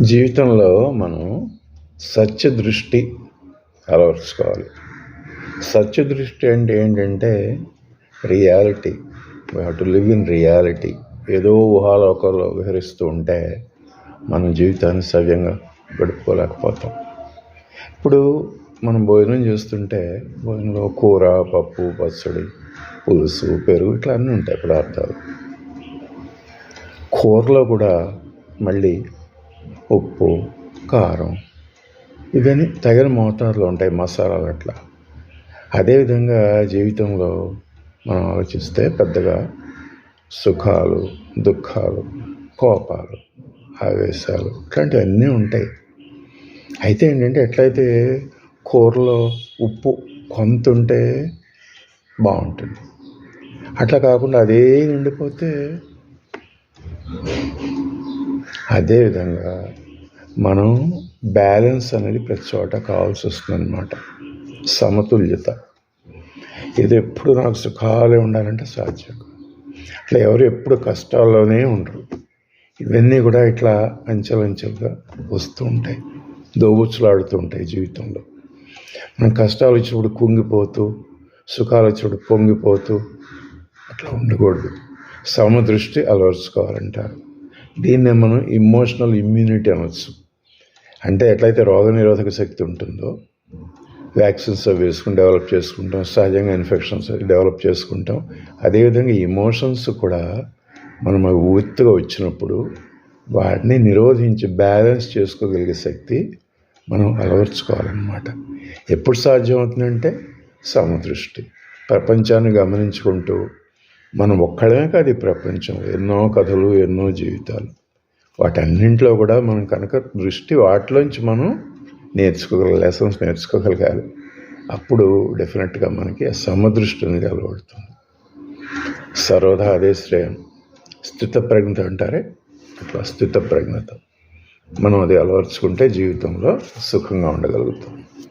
జీవితంలో మనం సత్య దృష్టి అలవర్చుకోవాలి. సత్య దృష్టి అంటే ఏంటంటే reality. We to live in reality ఏదో ఊహాలోకంలో విహరిస్తూ ఉంటే మన జీవితాన్ని సవ్యంగా గడుపుకోలేకపోతాం. ఇప్పుడు మనం భోజనం చేస్తుంటే భోజనంలో కూర పప్పు పచ్చడి పులుసు పెరుగు ఇట్లా అన్నీ ఉంటాయి పదార్థాలు. కూరలో కూడా మళ్ళీ ఉప్పు కారం ఇవన్నీ తగిన మోతాదులో ఉంటాయి మసాలాలు అట్లా. అదేవిధంగా జీవితంలో మనం ఆలోచిస్తే పెద్దగా సుఖాలు దుఃఖాలు కోపాలు ఆవేశాలు ఇట్లాంటివన్నీ ఉంటాయి. అయితే ఏంటంటే ఎట్లయితే కూరలో ఉప్పు కొంత ఉంటే బాగుంటుంది. అట్లా కాకుండా అదే నిండిపోతే అదేవిధంగా మనం బ్యాలెన్స్ అనేది ప్రతి చోట కావాల్సి వస్తుంది అనమాట సమతుల్యత. ఇది ఎప్పుడు నాకు సుఖాలే ఉండాలంటే సాధ్యం. అట్లా ఎవరు ఎప్పుడు కష్టాల్లోనే ఉండరు. ఇవన్నీ కూడా ఇట్లా అంచెలంచెలుగా వస్తూ ఉంటాయి. దోబుచ్చులాడుతూ ఉంటాయి జీవితంలో. మనం కష్టాలు వచ్చినప్పుడు కుంగిపోతూ సుఖాలు వచ్చినప్పుడు పొంగిపోతూ అట్లా ఉండకూడదు. సమదృష్టి అలవర్చుకోవాలంటారు. దీన్నే మనం ఇమోషనల్ ఇమ్యూనిటీ అనొచ్చు. అంటే ఎట్లయితే రోగనిరోధక శక్తి ఉంటుందో వ్యాక్సిన్స్ అవి వేసుకుని డెవలప్ చేసుకుంటాం సహజంగా ఇన్ఫెక్షన్స్ అవి డెవలప్ చేసుకుంటాం. అదేవిధంగా ఇమోషన్స్ కూడా మనం అవి ఉత్తుగా వచ్చినప్పుడు వాటిని నిరోధించి బ్యాలెన్స్ చేసుకోగలిగే శక్తి మనం అలవర్చుకోవాలన్నమాట. ఎప్పుడు సాధ్యమవుతుందంటే సమదృష్టి. ప్రపంచాన్ని గమనించుకుంటూ మనం ఒక్కడమే కాదు ఈ ప్రపంచం. ఎన్నో కథలు ఎన్నో జీవితాలు. వాటన్నింటిలో కూడా మనం కనుక దృష్టి వాటిలోంచి మనం నేర్చుకోగల లెసన్స్ నేర్చుకోగలగాలి. అప్పుడు డెఫినెట్గా మనకి ఆ సమదృష్టి అనేది అలవడుతుంది సర్వదా అదే శ్రేయం స్థిత ప్రజ్ఞత అంటారే? అట్లా స్థిత ప్రజ్ఞత. మనం అది అలవర్చుకుంటే జీవితంలో సుఖంగా ఉండగలుగుతాం.